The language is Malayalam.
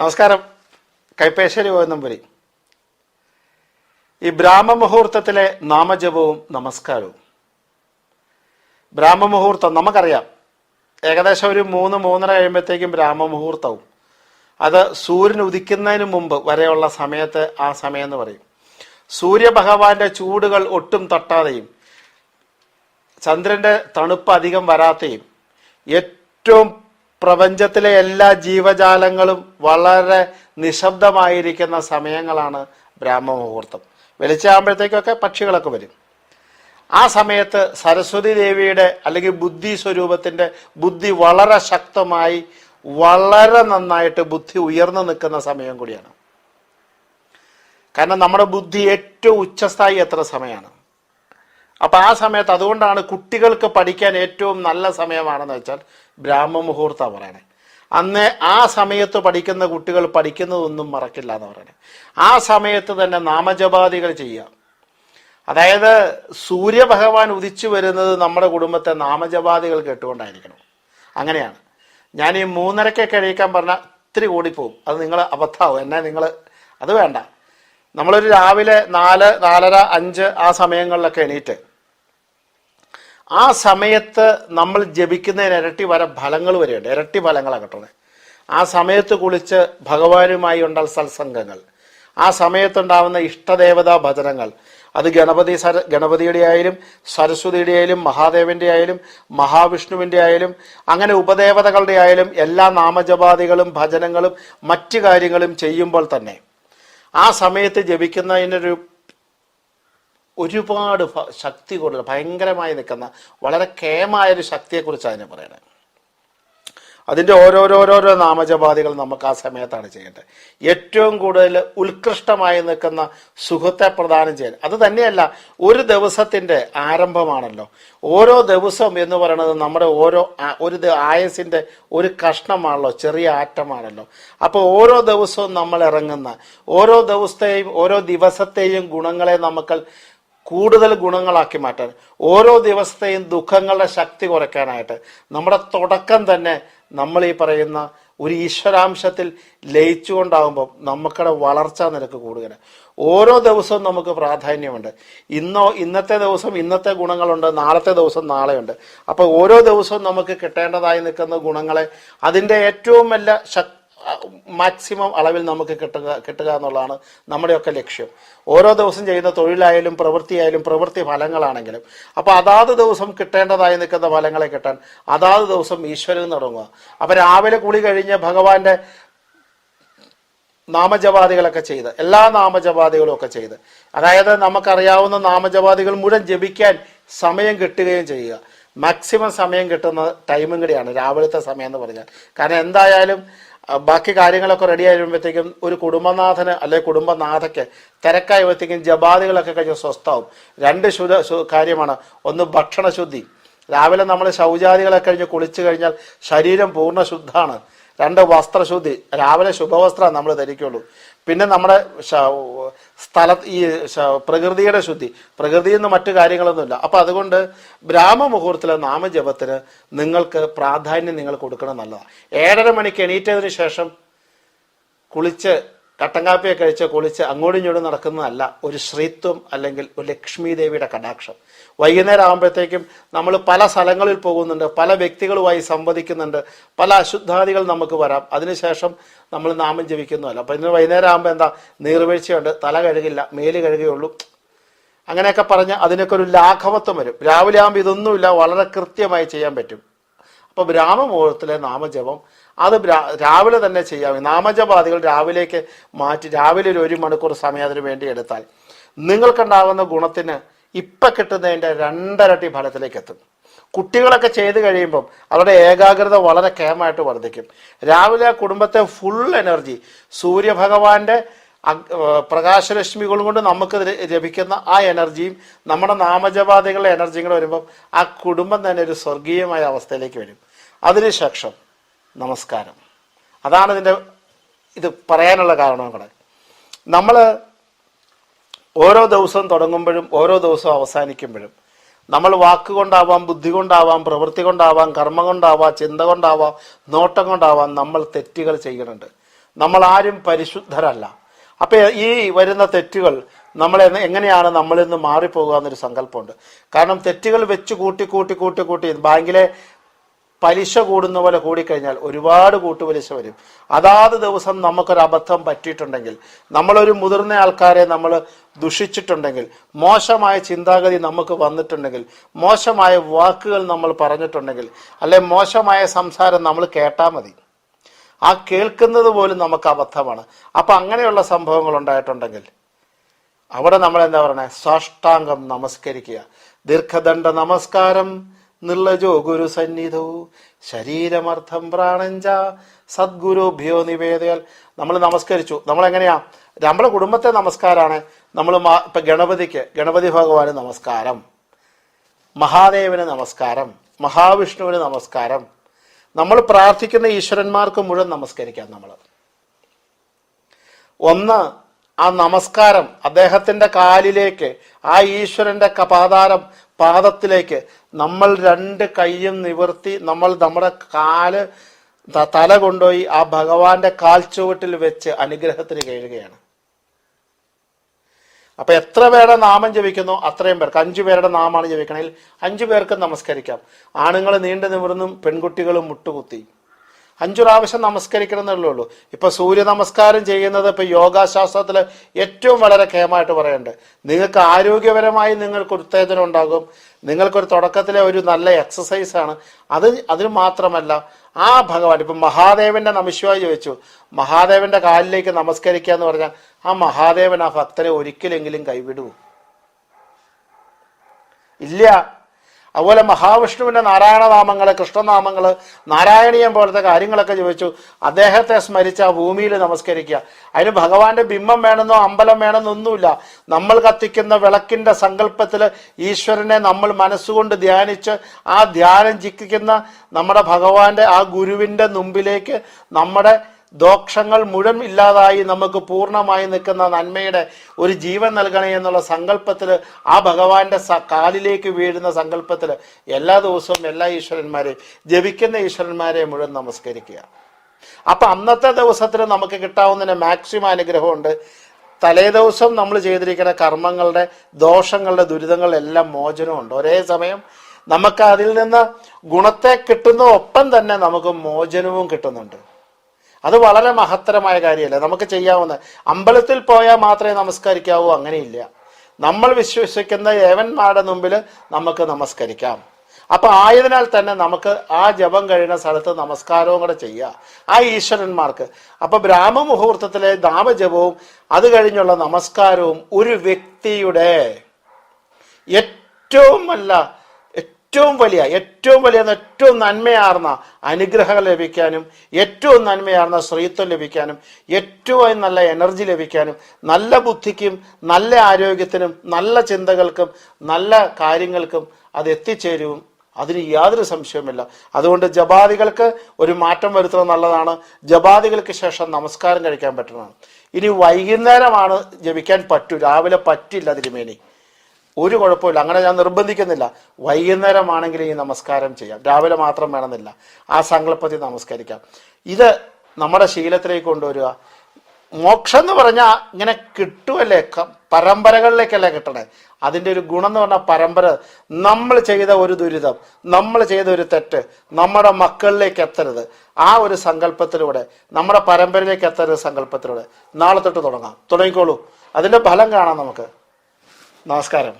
നമസ്കാരം. കൈപ്പേശ്വരി ഗോവിന്ദംപുരി ഈ ബ്രാഹ്മമുഹൂർത്തത്തിലെ നാമജപവും നമസ്കാരവും. ബ്രാഹ്മമുഹൂർത്തം നമുക്കറിയാം. ഏകദേശം ഒരു മൂന്ന് മൂന്നര കഴിയുമ്പോഴത്തേക്കും ബ്രാഹ്മമുഹൂർത്തവും. അത് സൂര്യൻ ഉദിക്കുന്നതിന് മുമ്പ് വരെയുള്ള സമയത്ത് ആ സമയം എന്ന് പറയും. സൂര്യഭഗവാന്റെ ചൂടുകൾ ഒട്ടും തട്ടാതെയും ചന്ദ്രന്റെ തണുപ്പ് അധികം വരാതെയും ഏറ്റവും പ്രപഞ്ചത്തിലെ എല്ലാ ജീവജാലങ്ങളും വളരെ നിശബ്ദമായിരിക്കുന്ന സമയങ്ങളാണ് ബ്രാഹ്മമുഹൂർത്തം. വെളിച്ചാകുമ്പോഴത്തേക്കൊക്കെ പക്ഷികളൊക്കെ വരും. ആ സമയത്ത് സരസ്വതി ദേവിയുടെ അല്ലെങ്കിൽ ബുദ്ധി സ്വരൂപത്തിന്റെ ബുദ്ധി വളരെ ശക്തമായി വളരെ നന്നായിട്ട് ബുദ്ധി ഉയർന്നു നിൽക്കുന്ന സമയം കൂടിയാണ്. കാരണം നമ്മുടെ ബുദ്ധി ഏറ്റവും ഉച്ചസ്ഥായി എത്ര സമയമാണ്. അപ്പൊ ആ സമയത്ത് അതുകൊണ്ടാണ് കുട്ടികൾക്ക് പഠിക്കാൻ ഏറ്റവും നല്ല സമയമാണെന്ന് വെച്ചാൽ ബ്രാഹ്മ മുഹൂർത്ത പറയണേ. അന്ന് ആ സമയത്ത് പഠിക്കുന്ന കുട്ടികൾ പഠിക്കുന്നതൊന്നും മറക്കില്ല എന്ന് പറയണേ. ആ സമയത്ത് തന്നെ നാമജപാദികൾ ചെയ്യുക. അതായത് സൂര്യഭഗവാൻ ഉദിച്ചു വരുന്നത് നമ്മുടെ കുടുംബത്തെ നാമജപാദികൾ കേട്ടുകൊണ്ടായിരിക്കണം. അങ്ങനെയാണ്. ഞാൻ ഈ മൂന്നരക്കെ കഴിക്കാൻ പറഞ്ഞാൽ ഇത്തിരി കൂടിപ്പോവും. അത് നിങ്ങൾ അബദ്ധാവും. എന്നെ നിങ്ങൾ അത് വേണ്ട. നമ്മളൊരു രാവിലെ നാല് നാലര അഞ്ച് ആ സമയങ്ങളിലൊക്കെ എണീറ്റ് ആ സമയത്ത് നമ്മൾ ജപിക്കുന്നതിന് ഇരട്ടി വരെ ഫലങ്ങൾ വരെയുണ്ട്. ഇരട്ടി ഫലങ്ങളാണ് കിട്ടുന്നത് ആ സമയത്ത് കുളിച്ച് ഭഗവാനുമായി ഉണ്ടാൽ സത്സംഗങ്ങൾ. ആ സമയത്തുണ്ടാവുന്ന ഇഷ്ടദേവതാ ഭജനങ്ങൾ. അത് ഗണപതി സര ഗണപതിയുടെ ആയാലും സരസ്വതിയുടെ ആയാലും മഹാദേവന്റെ ആയാലും മഹാവിഷ്ണുവിന്റെ ആയാലും അങ്ങനെ ഉപദേവതകളുടെ ആയാലും എല്ലാ നാമജപാദികളും ഭജനങ്ങളും മറ്റു കാര്യങ്ങളും ചെയ്യുമ്പോൾ തന്നെ ആ സമയത്ത് ജപിക്കുന്നതിനൊരു ഒരുപാട് ശക്തി കൂടുതൽ ഭയങ്കരമായി നിൽക്കുന്ന വളരെ കേമായൊരു ശക്തിയെക്കുറിച്ചാണ് അതിനെ പറയണത് അതിന്റെ ഓരോരോരോരോ നാമജപാദികൾ നമുക്ക് ആ സമയത്താണ് ചെയ്യേണ്ടത്. ഏറ്റവും കൂടുതൽ ഉത്കൃഷ്ടമായി നിൽക്കുന്ന സുഖത്തെ പ്രദാനം ചെയ്യാൻ. അത് തന്നെയല്ല ഒരു ദിവസത്തിന്റെ ആരംഭമാണല്ലോ. ഓരോ ദിവസം എന്ന് പറയുന്നത് നമ്മുടെ ഓരോ ഒരു ആയസിന്റെ ഒരു കഷ്ണമാണല്ലോ ചെറിയ ആറ്റമാണല്ലോ. അപ്പോൾ ഓരോ ദിവസവും നമ്മൾ ഇറങ്ങുന്ന ഓരോ ദിവസത്തെയും ഓരോ ദിവസത്തെയും ഗുണങ്ങളെ നമുക്ക് കൂടുതൽ ഗുണങ്ങളാക്കി മാറ്റാൻ. ഓരോ ദിവസത്തെയും ദുഃഖങ്ങളുടെ ശക്തി കുറയ്ക്കാനായിട്ട്. നമ്മുടെ തുടക്കം തന്നെ നമ്മൾ ഈ പറയുന്ന ഒരു ഈശ്വരാംശത്തിൽ ലയിച്ചുകൊണ്ടാകുമ്പോൾ നമുക്കടെ വളർച്ചാ നിരക്ക് കൂടുതൽ ഓരോ ദിവസവും നമുക്ക് പ്രാധാന്യമുണ്ട്. ഇന്നോ ഇന്നത്തെ ദിവസം ഇന്നത്തെ ഗുണങ്ങളുണ്ട് നാളത്തെ ദിവസം നാളെയുണ്ട്. അപ്പോൾ ഓരോ ദിവസവും നമുക്ക് കിട്ടേണ്ടതായി നിൽക്കുന്ന ഗുണങ്ങളെ അതിന്റെ ഏറ്റവും വല്ല ശക് മാക്സിമം അളവിൽ നമുക്ക് കിട്ടുക കിട്ടുക എന്നുള്ളതാണ് നമ്മുടെയൊക്കെ ലക്ഷ്യം. ഓരോ ദിവസം ചെയ്യുന്ന തൊഴിലായാലും പ്രവൃത്തിയായാലും പ്രവൃത്തി ഫലങ്ങളാണെങ്കിലും അപ്പോൾ അതാത് ദിവസം കിട്ടേണ്ടതായി നിൽക്കുന്ന ഫലങ്ങളെ കിട്ടാൻ അതാത് ദിവസം ഈശ്വരൻ തുടങ്ങുക അപ്പം രാവിലെ കുളി കഴിഞ്ഞ് ഭഗവാന്റെ നാമജപാദികളൊക്കെ ചെയ്ത് എല്ലാ നാമജപാദികളും ഒക്കെ ചെയ്ത് അതായത് നമുക്കറിയാവുന്ന നാമജപാദികൾ മുഴുവൻ ജപിക്കാൻ സമയം കിട്ടുകയും ചെയ്യുക. മാക്സിമം സമയം കിട്ടുന്ന ടൈമും കൂടിയാണ് രാവിലത്തെ സമയം എന്ന് പറഞ്ഞാൽ. കാരണം എന്തായാലും ബാക്കി കാര്യങ്ങളൊക്കെ റെഡി ആയിരുമ്പോഴത്തേക്കും ഒരു കുടുംബനാഥന് അല്ലെങ്കിൽ കുടുംബനാഥയ്ക്ക് തിരക്കായപ്പോഴത്തേക്കും ജപാദികളൊക്കെ കഴിഞ്ഞ് സ്വസ്ഥാവും രണ്ട് ശുദ്ധ കാര്യമാണ്. ഒന്ന് ഭക്ഷണശുദ്ധി. രാവിലെ നമ്മൾ ശൗചാദികളൊക്കെ കഴിഞ്ഞ് കുളിച്ചു കഴിഞ്ഞാൽ ശരീരം പൂർണ ശുദ്ധാണ്. രണ്ട് വസ്ത്രശുദ്ധി. രാവിലെ ശുഭവസ്ത്രം നമ്മൾ ധരിക്കുള്ളൂ. പിന്നെ നമ്മുടെ സ്ഥല ഈ പ്രകൃതിയുടെ ശുദ്ധി. പ്രകൃതിയിൽ നിന്ന് മറ്റു കാര്യങ്ങളൊന്നുമില്ല. അപ്പൊ അതുകൊണ്ട് ബ്രാഹ്മുഹൂർത്തിലെ നാമജപത്തിന് നിങ്ങൾക്ക് പ്രാധാന്യം നിങ്ങൾ കൊടുക്കണം നല്ലതാണ്. ഏഴര മണിക്ക് എണീറ്റതിന് ശേഷം കുളിച്ച് കട്ടൻ കാപ്പിയൊക്കെ കഴിച്ച് കുളിച്ച് അങ്ങോട്ടും ഇങ്ങോട്ടും നടക്കുന്നതല്ല. ഒരു ശ്രീത്വം അല്ലെങ്കിൽ ഒരു ലക്ഷ്മി ദേവിയുടെ കടാക്ഷം. വൈകുന്നേരം ആകുമ്പോഴത്തേക്കും നമ്മൾ പല സ്ഥലങ്ങളിൽ പോകുന്നുണ്ട് പല വ്യക്തികളുമായി സംവദിക്കുന്നുണ്ട് പല അശുദ്ധാദികൾ നമുക്ക് വരാം. അതിനുശേഷം നമ്മൾ നാമം ജപിക്കുന്നതല്ല. അപ്പം ഇന്ന് വൈകുന്നേരം ആകുമ്പോൾ എന്താ? നീർവീഴ്ചയുണ്ട്. തല കഴുകില്ല മേൽ കഴുകുകയുള്ളൂ അങ്ങനെയൊക്കെ പറഞ്ഞ് അതിനൊക്കെ ഒരു ലാഘവത്വം വരും. രാവിലെ ആകുമ്പോൾ ഇതൊന്നുമില്ല വളരെ കൃത്യമായി ചെയ്യാൻ പറ്റും. അപ്പോൾ ബ്രാഹ്മമുഹൂർത്തത്തിലെ നാമജപം അത് രാവിലെ തന്നെ ചെയ്യാം. നാമജപാതികൾ രാവിലേക്ക് മാറ്റി രാവിലെ ഒരു ഒരു മണിക്കൂർ സമയം അതിന് വേണ്ടി എടുത്താൽ നിങ്ങൾക്കുണ്ടാകുന്ന ഗുണത്തിന് ഇപ്പം കിട്ടുന്നതിന്റെ രണ്ടരട്ടി ഫലത്തിലേക്ക് എത്തും. കുട്ടികളൊക്കെ ചെയ്ത് കഴിയുമ്പം അവരുടെ ഏകാഗ്രത വളരെ കേമായിട്ട് വർദ്ധിക്കും. രാവിലെ കുടുംബത്തെ ഫുൾ എനർജി സൂര്യഭഗവാന്റെ പ്രകാശരശ്മികൾ കൊണ്ട് നമുക്ക് ലഭിക്കുന്ന ആ എനർജിയും നമ്മുടെ നാമജപാതകളുടെ എനർജിയും കൂടെ വരുമ്പം ആ കുടുംബം തന്നെ ഒരു സ്വർഗീയമായ അവസ്ഥയിലേക്ക് വരും. അതിനുശേഷം നമസ്കാരം. അതാണ് ഇതിന്റെ ഇത് പറയാനുള്ള കാരണം കൂടെ. നമ്മൾ ഓരോ ദിവസവും തുടങ്ങുമ്പോഴും ഓരോ ദിവസവും അവസാനിക്കുമ്പോഴും നമ്മൾ വാക്കുകൊണ്ടാവാം ബുദ്ധി കൊണ്ടാവാം പ്രവൃത്തി കൊണ്ടാവാം കർമ്മം കൊണ്ടാവാം ചിന്ത കൊണ്ടാവാം നോട്ടം കൊണ്ടാവാം നമ്മൾ തെറ്റുകൾ ചെയ്യുന്നുണ്ട് നമ്മൾ ആരും പരിശുദ്ധരല്ല. അപ്പോൾ ഈ വരുന്ന തെറ്റുകൾ നമ്മളെ എങ്ങനെയാണ് നമ്മളിൽ നിന്ന് മാറിപ്പോകുക എന്നൊരു സങ്കല്പമുണ്ട്. കാരണം തെറ്റുകൾ വെച്ച് കൂട്ടി കൂട്ടി കൂട്ടി കൂട്ടി ബാങ്കിലെ പലിശ കൂടുന്ന പോലെ കൂടിക്കഴിഞ്ഞാൽ ഒരുപാട് കൂട്ടുപലിശ വരും. അതാത് ദിവസം നമുക്കൊരു അബദ്ധം പറ്റിയിട്ടുണ്ടെങ്കിൽ നമ്മളൊരു മുതിർന്ന ആൾക്കാരെ നമ്മൾ ദുഷിച്ചിട്ടുണ്ടെങ്കിൽ മോശമായ ചിന്താഗതി നമുക്ക് വന്നിട്ടുണ്ടെങ്കിൽ മോശമായ വാക്കുകൾ നമ്മൾ പറഞ്ഞിട്ടുണ്ടെങ്കിൽ അല്ലെ മോശമായ സംസാരം നമ്മൾ കേട്ടാൽ മതി. ആ കേൾക്കുന്നത് പോലും നമുക്ക് അബദ്ധമാണ്. അപ്പൊ അങ്ങനെയുള്ള സംഭവങ്ങൾ ഉണ്ടായിട്ടുണ്ടെങ്കിൽ അവിടെ നമ്മൾ എന്താ പറയുന്നത് സാഷ്ടാംഗം നമസ്കരിക്കുക. ദീർഘദണ്ഡ നമസ്കാരം. നിർലജോ ഗുരു സന്നിധോ. ശരീരമർത്ഥം പ്രാണഞ്ച സദ്ഗുരുഭ്യോ നിവേദയാൽ. നമ്മൾ നമസ്കരിച്ചു. നമ്മൾ എങ്ങനെയാ? നമ്മളെ കുടുംബത്തെ നമസ്കാരമാണ് നമ്മൾ ഇപ്പൊ ഗണപതിക്ക് ഗണപതി ഭഗവാന് നമസ്കാരം. മഹാദേവന് നമസ്കാരം. മഹാവിഷ്ണുവിന് നമസ്കാരം. നമ്മൾ പ്രാർത്ഥിക്കുന്ന ഈശ്വരന്മാർക്ക് മുഴുവൻ നമസ്കരിക്കാം നമ്മൾ. ഒന്ന് ആ നമസ്കാരം അദ്ദേഹത്തിന്റെ കാലിലേക്ക് ആ ഈശ്വരന്റെ കപാതാരം പാദത്തിലേക്ക് നമ്മൾ രണ്ട് കൈയും നിവർത്തി നമ്മൾ നമ്മുടെ കാൽ തല കൊണ്ടുപോയി ആ ഭഗവാന്റെ കാൽ ചുവട്ടിൽ വെച്ച് അനുഗ്രഹത്തിന് കഴിയുകയാണ്. അപ്പൊ എത്ര പേരുടെ നാമം ജപിക്കുന്നു അത്രയും പേർക്ക്. അഞ്ചു പേരുടെ നാമമാണ് ജപിക്കണമെങ്കിൽ അഞ്ചു പേർക്ക് നമസ്കരിക്കാം. ആണുങ്ങൾ നീണ്ടു നിവർന്നും പെൺകുട്ടികളും മുട്ടുകുത്തി. അഞ്ചു പ്രാവശ്യം നമസ്കരിക്കണം എന്നുള്ളേ ഉള്ളൂ. ഇപ്പൊ സൂര്യ നമസ്കാരം ചെയ്യുന്നത് ഇപ്പൊ യോഗാശാസ്ത്രത്തിൽ ഏറ്റവും വളരെ കേമായിട്ട് പറയുന്നുണ്ട് നിങ്ങൾക്ക് ആരോഗ്യപരമായി നിങ്ങൾക്ക് ഉത്തേജനം ഉണ്ടാകും. നിങ്ങൾക്കൊരു തുടക്കത്തിലെ ഒരു നല്ല എക്സസൈസ് ആണ്. അത് അതിന് മാത്രമല്ല ആ ഭഗവാൻ ഇപ്പൊ മഹാദേവന്റെ നമശിവായി ചോദിച്ചു. മഹാദേവന്റെ കാലിലേക്ക് നമസ്കരിക്കുക എന്ന് പറഞ്ഞാൽ ആ മഹാദേവൻ ആ ഭക്തനെ ഒരിക്കലെങ്കിലും കൈവിടൂ ഇല്ല. അതുപോലെ മഹാവിഷ്ണുവിന്റെ നാരായണനാമങ്ങൾ കൃഷ്ണനാമങ്ങൾ നാരായണീയം പോലത്തെ കാര്യങ്ങളൊക്കെ ചോദിച്ചു. അദ്ദേഹത്തെ സ്മരിച്ച ആ ഭൂമിയിൽ നമസ്കരിക്കുക. അതിന് ഭഗവാന്റെ ബിംബം വേണമെന്നോ അമ്പലം വേണമെന്നൊന്നുമില്ല നമ്മൾ കത്തിക്കുന്ന വിളക്കിന്റെ സങ്കല്പത്തിൽ ഈശ്വരനെ നമ്മൾ മനസ്സുകൊണ്ട് ധ്യാനിച്ച് ആ ധ്യാനം ജിക്കുന്ന നമ്മുടെ ഭഗവാന്റെ ആ ഗുരുവിന്റെ മുമ്പിലേക്ക് നമ്മുടെ ദോഷങ്ങൾ മുഴുവൻ ഇല്ലാതായി നമുക്ക് പൂർണമായി നിൽക്കുന്ന നന്മയുടെ ഒരു ജീവൻ നൽകണേ എന്നുള്ള സങ്കല്പത്തിൽ ആ ഭഗവാന്റെ കാലിലേക്ക് വീഴുന്ന സങ്കല്പത്തിൽ എല്ലാ ദിവസവും എല്ലാ ഈശ്വരന്മാരെയും ജപിക്കുന്ന ഈശ്വരന്മാരെ മുഴുവൻ നമസ്കരിക്കുക. അപ്പൊ അന്നത്തെ ദിവസത്തിൽ നമുക്ക് കിട്ടാവുന്നതിന് മാക്സിമം അനുഗ്രഹമുണ്ട്. തലേദിവസം നമ്മൾ ചെയ്തിരിക്കുന്ന കർമ്മങ്ങളുടെ ദോഷങ്ങളുടെ ദുരിതങ്ങളെല്ലാം മോചനമുണ്ട്. ഒരേ സമയം നമുക്ക് അതിൽ നിന്ന് ഗുണത്തെ കിട്ടുന്ന ഒപ്പം തന്നെ നമുക്ക് മോചനവും കിട്ടുന്നുണ്ട്. അത് വളരെ മഹത്തരമായ കാര്യമല്ലേ? നമുക്ക് ചെയ്യാവുന്ന അമ്പലത്തിൽ പോയാൽ മാത്രമേ നമസ്കരിക്കാവൂ അങ്ങനെയില്ല. നമ്മൾ വിശ്വസിക്കുന്ന ഏവന്മാരുടെ മുമ്പിൽ നമുക്ക് നമസ്കരിക്കാം. അപ്പൊ ആയതിനാൽ തന്നെ നമുക്ക് ആ ജപം കഴിയുന്ന സ്ഥലത്ത് നമസ്കാരവും കൂടെ ചെയ്യുക ആ ഈശ്വരന്മാർക്ക്. അപ്പൊ ബ്രാഹ്മ മുഹൂർത്തത്തിലെ നാമജപവും അത് കഴിഞ്ഞുള്ള നമസ്കാരവും ഒരു വ്യക്തിയുടെ ഏറ്റവും അല്ല ഏറ്റവും വലിയ ഏറ്റവും വലിയ ഏറ്റവും നന്മയാർന്ന അനുഗ്രഹങ്ങൾ ലഭിക്കാനും ഏറ്റവും നന്മയാർന്ന ശ്രീത്വം ലഭിക്കാനും ഏറ്റവും നല്ല എനർജി ലഭിക്കാനും നല്ല ബുദ്ധിക്കും നല്ല ആരോഗ്യത്തിനും നല്ല ചിന്തകൾക്കും നല്ല കാര്യങ്ങൾക്കും അത് എത്തിച്ചേരും. അതിന് യാതൊരു സംശയവുമില്ല. അതുകൊണ്ട് ജപാദികൾക്ക് ഒരു മാറ്റം വരുത്തുന്നത് നല്ലതാണ്. ജപാദികൾക്ക് ശേഷം നമസ്കാരം കഴിക്കാൻ പറ്റുന്നതാണ്. ഇനി വൈകുന്നേരമാണ് ജപിക്കാൻ പറ്റൂ. രാവിലെ പറ്റില്ല തിരുമേനി. ഒരു കുഴപ്പമില്ല. അങ്ങനെ ഞാൻ നിർബന്ധിക്കുന്നില്ല. വൈകുന്നേരമാണെങ്കിൽ ഈ നമസ്കാരം ചെയ്യാം. രാവിലെ മാത്രം വേണമെന്നില്ല. ആ സങ്കല്പത്തിൽ നമസ്കരിക്കാം. ഇത് നമ്മുടെ ശീലത്തിലേക്ക് കൊണ്ടുവരിക. മോക്ഷം എന്ന് പറഞ്ഞാൽ ഇങ്ങനെ കിട്ടുമല്ലേ പരമ്പരകളിലേക്കല്ലേ കിട്ടണേ? അതിന്റെ ഒരു ഗുണം എന്ന് പറഞ്ഞാൽ പരമ്പര. നമ്മൾ ചെയ്ത ഒരു ദുരിതം നമ്മൾ ചെയ്ത ഒരു തെറ്റ് നമ്മുടെ മക്കളിലേക്ക് എത്തരുത്. ആ ഒരു സങ്കല്പത്തിലൂടെ നമ്മുടെ പരമ്പരയിലേക്ക് എത്തരുത് സങ്കല്പത്തിലൂടെ. നാളെ തൊട്ട് തുടങ്ങാം. തുടങ്ങിക്കോളൂ. അതിന്റെ ഫലം കാണാം നമുക്ക്. നമസ്കാരം.